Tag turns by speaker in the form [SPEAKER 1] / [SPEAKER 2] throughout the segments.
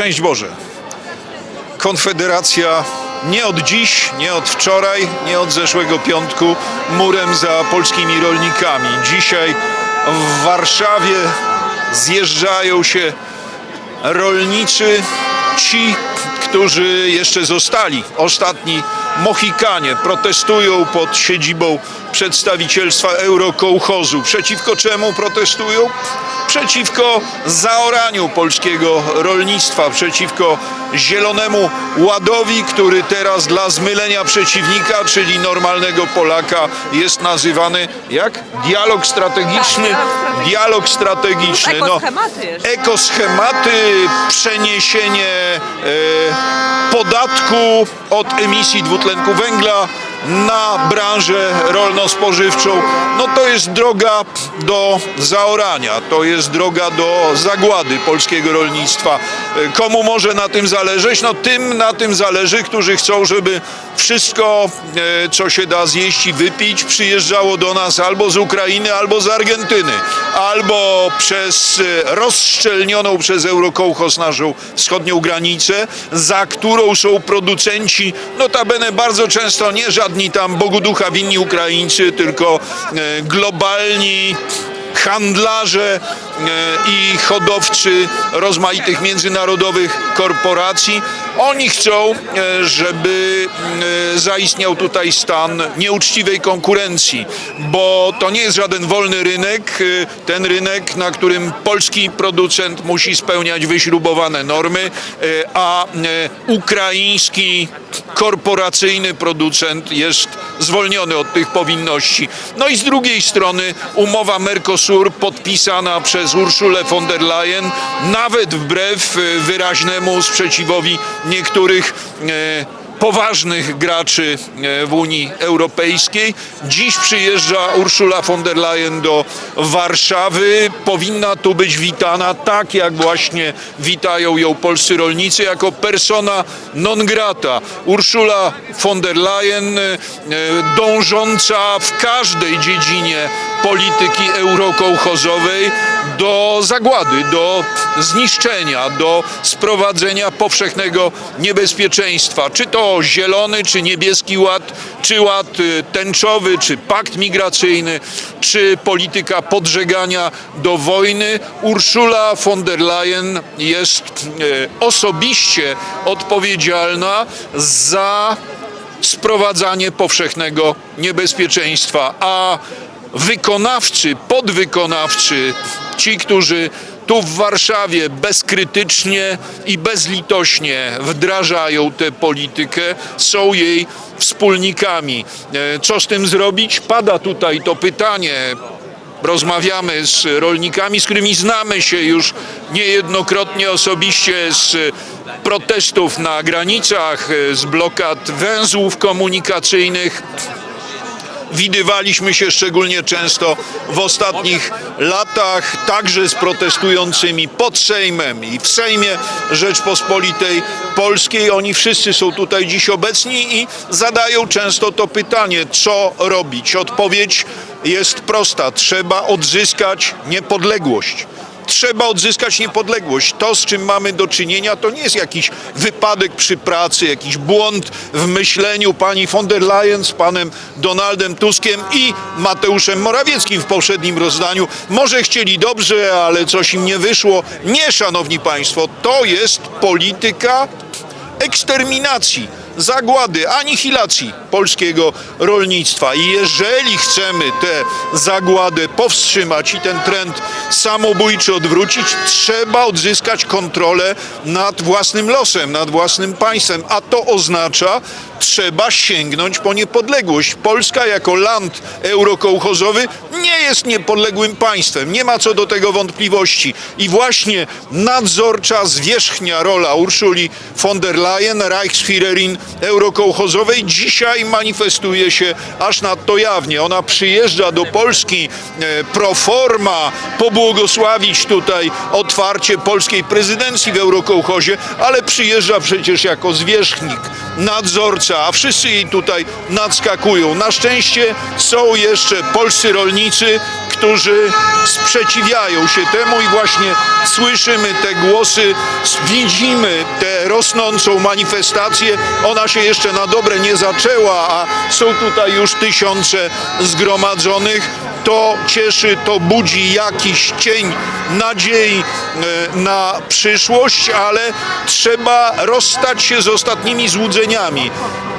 [SPEAKER 1] Szczęść Boże. Konfederacja nie od dziś, nie od wczoraj, nie od zeszłego piątku murem za polskimi rolnikami. Dzisiaj w Warszawie zjeżdżają się rolniczy, ci, którzy jeszcze zostali, ostatni Mohikanie, protestują pod siedzibą przedstawicielstwa Eurokołchozu. Przeciwko czemu protestują? Przeciwko zaoraniu polskiego rolnictwa, przeciwko zielonemu ładowi, który teraz dla zmylenia przeciwnika, czyli normalnego Polaka, jest nazywany jak? Dialog strategiczny. Dialog strategiczny. No,
[SPEAKER 2] ekoschematy,
[SPEAKER 1] przeniesienie e, podatku od emisji dwutlenku węgla na branżę rolno-spożywczą. No to jest droga do zaorania, to jest droga do zagłady polskiego rolnictwa. Komu może na tym zależeć? No tym na tym zależy, którzy chcą, żeby wszystko, e, co się da zjeść i wypić, przyjeżdżało do nas albo z Ukrainy, albo z Argentyny, albo przez e, rozszczelnioną przez Eurokołchos naszą wschodnią granicę, za którą są producenci, notabene bardzo często nie żadni tam Bogu ducha winni Ukraińcy, tylko e, globalni handlarze e, i hodowcy rozmaitych międzynarodowych korporacji. Oni chcą, e, żeby e, zaistniał tutaj stan nieuczciwej konkurencji, bo to nie jest żaden wolny rynek, ten rynek, na którym polski producent musi spełniać wyśrubowane normy, a ukraiński korporacyjny producent jest zwolniony od tych powinności. No i z drugiej strony umowa Mercosur podpisana przez Urszulę von der Leyen, nawet wbrew e, wyraźnemu sprzeciwowi niektórych e, poważnych graczy e, w Unii Europejskiej. Dziś przyjeżdża Urszula von der Leyen do Warszawy. Powinna tu być witana tak, jak właśnie witają ją polscy rolnicy, jako persona non grata. Urszula von der Leyen, dążąca w każdej dziedzinie polityki eurokołchozowej do zagłady, do zniszczenia, do sprowadzenia powszechnego niebezpieczeństwa. Czy to zielony, czy niebieski ład, czy ład y, tęczowy, czy pakt migracyjny, czy polityka podżegania do wojny. Urszula von der Leyen jest y, osobiście odpowiedzialna za sprowadzanie powszechnego niebezpieczeństwa, a wykonawcy, podwykonawcy, ci, którzy tu w Warszawie bezkrytycznie i bezlitośnie wdrażają tę politykę, są jej wspólnikami. E, Co z tym zrobić? Pada tutaj to pytanie. Rozmawiamy z rolnikami, z którymi znamy się już niejednokrotnie osobiście z protestów na granicach, z blokad węzłów komunikacyjnych. Widywaliśmy się szczególnie często w ostatnich latach, także z protestującymi pod Sejmem i w Sejmie Rzeczpospolitej Polskiej. Oni wszyscy są tutaj dziś obecni i zadają często to pytanie, co robić. Odpowiedź jest prosta: trzeba odzyskać niepodległość. Trzeba odzyskać niepodległość. To, z czym mamy do czynienia, to nie jest jakiś wypadek przy pracy, jakiś błąd w myśleniu pani von der Leyen z panem Donaldem Tuskiem i Mateuszem Morawieckim w poprzednim rozdaniu. Może chcieli dobrze, ale coś im nie wyszło. Nie, szanowni państwo, to jest polityka eksterminacji, zagłady, anihilacji polskiego rolnictwa. I jeżeli chcemy tę zagładę powstrzymać i ten trend samobójczy odwrócić, trzeba odzyskać kontrolę nad własnym losem, nad własnym państwem, a to oznacza, trzeba sięgnąć po niepodległość. Polska jako land eurokołchozowy nie jest niepodległym państwem, nie ma co do tego wątpliwości. I właśnie nadzorcza, zwierzchnia rola Urszuli von der Leyen, Reichsführerin eurokołchozowej, dzisiaj manifestuje się aż nadto jawnie. Ona przyjeżdża do Polski e, pro forma, pobłogosławić tutaj otwarcie polskiej prezydencji w Eurokołchozie, ale przyjeżdża przecież jako zwierzchnik, nadzorca, a wszyscy jej tutaj nadskakują. Na szczęście są jeszcze polscy rolnicy, którzy sprzeciwiają się temu i właśnie słyszymy te głosy, widzimy tę rosnącą manifestację. Ona się jeszcze na dobre nie zaczęła, a są tutaj już tysiące zgromadzonych. To cieszy, to budzi jakiś cień nadziei e, na przyszłość, ale trzeba rozstać się z ostatnimi złudzeniami.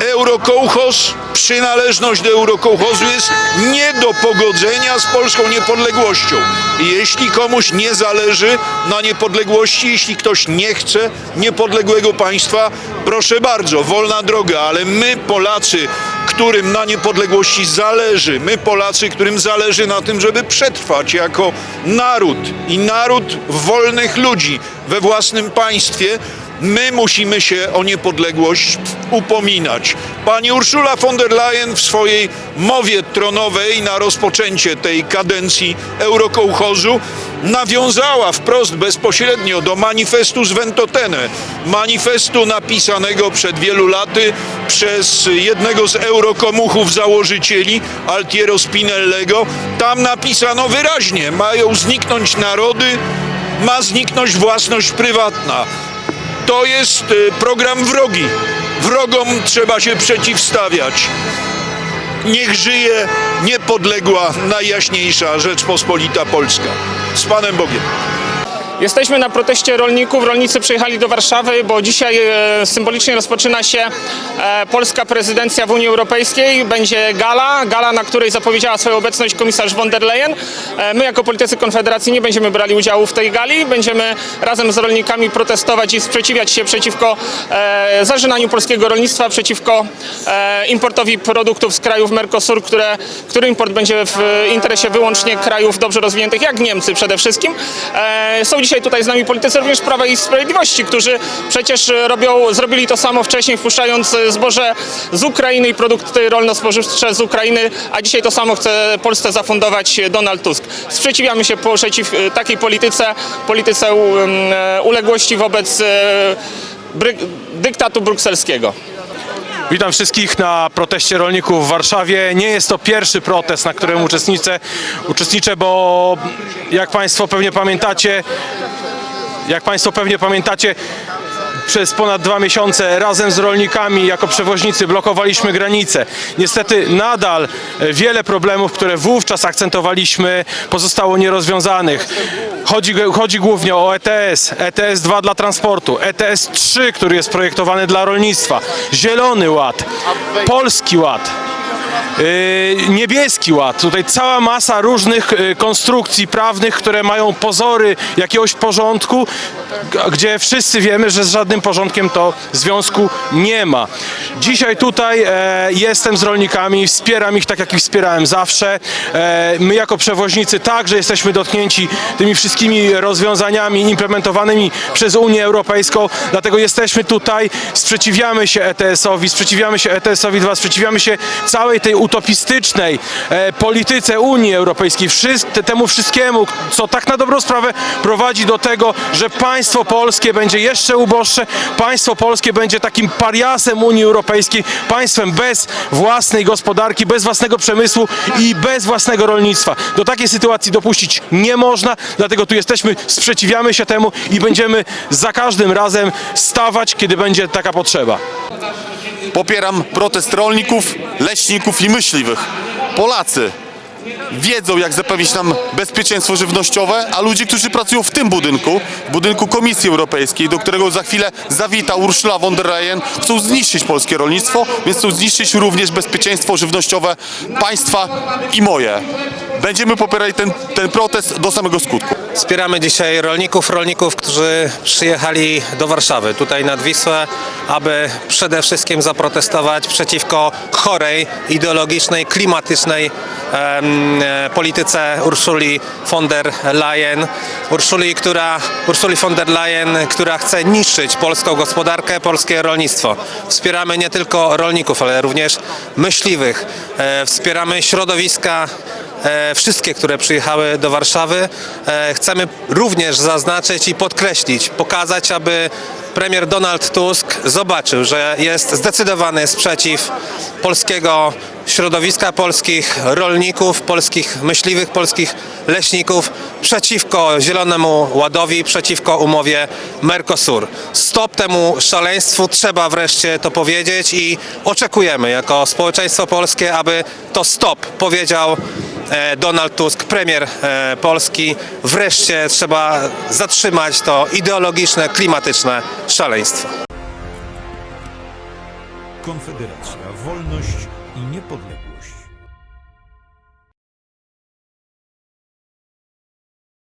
[SPEAKER 1] Eurokołchoz, przynależność do Eurokołchozu jest nie do pogodzenia z polską niepodległością. Jeśli komuś nie zależy na niepodległości, jeśli ktoś nie chce niepodległego państwa, proszę bardzo, wolna droga, ale my Polacy, którym na niepodległości zależy, my Polacy, którym zależy na tym, żeby przetrwać jako naród i naród wolnych ludzi we własnym państwie, My musimy się o niepodległość upominać. Pani Urszula von der Leyen w swojej mowie tronowej na rozpoczęcie tej kadencji Eurokołchozu nawiązała wprost bezpośrednio do manifestu z Ventotene, manifestu napisanego przed wielu laty przez jednego z eurokomuchów założycieli, Altiero Spinellego. Tam napisano wyraźnie, mają zniknąć narody, ma zniknąć własność prywatna. To jest y, program wrogi. Wrogom trzeba się przeciwstawiać. Niech żyje niepodległa, najjaśniejsza Rzeczpospolita Polska. Z Panem Bogiem.
[SPEAKER 2] Jesteśmy na proteście rolników. Rolnicy przyjechali do Warszawy, bo dzisiaj e, symbolicznie rozpoczyna się e, polska prezydencja w Unii Europejskiej. Będzie gala, gala, na której zapowiedziała swoją obecność komisarz von der Leyen. E, my jako politycy Konfederacji nie będziemy brali udziału w tej gali. Będziemy razem z rolnikami protestować i sprzeciwiać się przeciwko zażynaniu polskiego rolnictwa, przeciwko importowi produktów z krajów Mercosur, które, który import będzie w interesie wyłącznie krajów dobrze rozwiniętych, jak Niemcy przede wszystkim. Są dzisiaj tutaj z nami politycy również Prawa i Sprawiedliwości, którzy przecież robią, zrobili to samo wcześniej, wpuszczając zboże z Ukrainy i produkty rolno-spożywcze z Ukrainy, a dzisiaj to samo chce Polsce zafundować Donald Tusk. Sprzeciwiamy się przeciw e, takiej polityce, polityce e, uległości wobec e, dyktatu brukselskiego.
[SPEAKER 3] Witam wszystkich na proteście rolników w Warszawie. Nie jest to pierwszy protest, na którym uczestniczę, uczestniczę bo jak Państwo pewnie pamiętacie, jak Państwo pewnie pamiętacie, przez ponad dwa miesiące razem z rolnikami jako przewoźnicy blokowaliśmy granice. Niestety nadal e, wiele problemów, które wówczas akcentowaliśmy, pozostało nierozwiązanych. Chodzi, chodzi głównie o ETS, ETS 2 dla transportu, ETS 3, który jest projektowany dla rolnictwa, Zielony Ład, Polski Ład. Yy, niebieski ład. Tutaj cała masa różnych yy, konstrukcji prawnych, które mają pozory jakiegoś porządku, gdzie wszyscy wiemy, że z żadnym porządkiem to związku nie ma. Dzisiaj tutaj e, jestem z rolnikami, wspieram ich tak, jak ich wspierałem zawsze. E, my jako przewoźnicy także jesteśmy dotknięci tymi wszystkimi rozwiązaniami implementowanymi przez Unię Europejską, dlatego jesteśmy tutaj, sprzeciwiamy się ETS-owi, sprzeciwiamy się ETS-owi 2, sprzeciwiamy się całej tej utopistycznej e, polityce Unii Europejskiej, temu wszystkiemu, co tak na dobrą sprawę prowadzi do tego, że państwo polskie będzie jeszcze uboższe, państwo polskie będzie takim pariasem Unii Europejskiej, państwem bez własnej gospodarki, bez własnego przemysłu i bez własnego rolnictwa. Do takiej sytuacji dopuścić nie można, dlatego tu jesteśmy, sprzeciwiamy się temu i będziemy za każdym razem stawać, kiedy będzie taka potrzeba.
[SPEAKER 4] Popieram protest rolników, leśników i myśliwych. Polacy wiedzą, jak zapewnić nam bezpieczeństwo żywnościowe, a ludzie, którzy pracują w tym budynku, budynku Komisji Europejskiej, do którego za chwilę zawita Ursula von der Leyen, chcą zniszczyć polskie rolnictwo, więc chcą zniszczyć również bezpieczeństwo żywnościowe państwa i moje. Będziemy popierali ten, ten protest do samego skutku.
[SPEAKER 5] Wspieramy dzisiaj rolników, rolników, którzy przyjechali do Warszawy, tutaj nad Wisłę, aby przede wszystkim zaprotestować przeciwko chorej, ideologicznej, klimatycznej em, polityce Urszuli von der Leyen. Urszuli, która, Urszuli von der Leyen, która chce niszczyć polską gospodarkę, polskie rolnictwo. Wspieramy nie tylko rolników, ale również myśliwych. E, Wspieramy środowiska e, wszystkie, które przyjechały do Warszawy. E, chcemy również zaznaczyć i podkreślić, pokazać, aby premier Donald Tusk zobaczył, że jest zdecydowany sprzeciw polskiego środowiska, polskich rolników, polskich myśliwych, polskich leśników przeciwko Zielonemu Ładowi, przeciwko umowie Mercosur. Stop temu szaleństwu, trzeba wreszcie to powiedzieć i oczekujemy jako społeczeństwo polskie, aby to stop powiedział Donald Tusk, premier e, Polski. Wreszcie trzeba zatrzymać to ideologiczne, klimatyczne szaleństwo.
[SPEAKER 6] Konfederacja, wolność i niepodległość.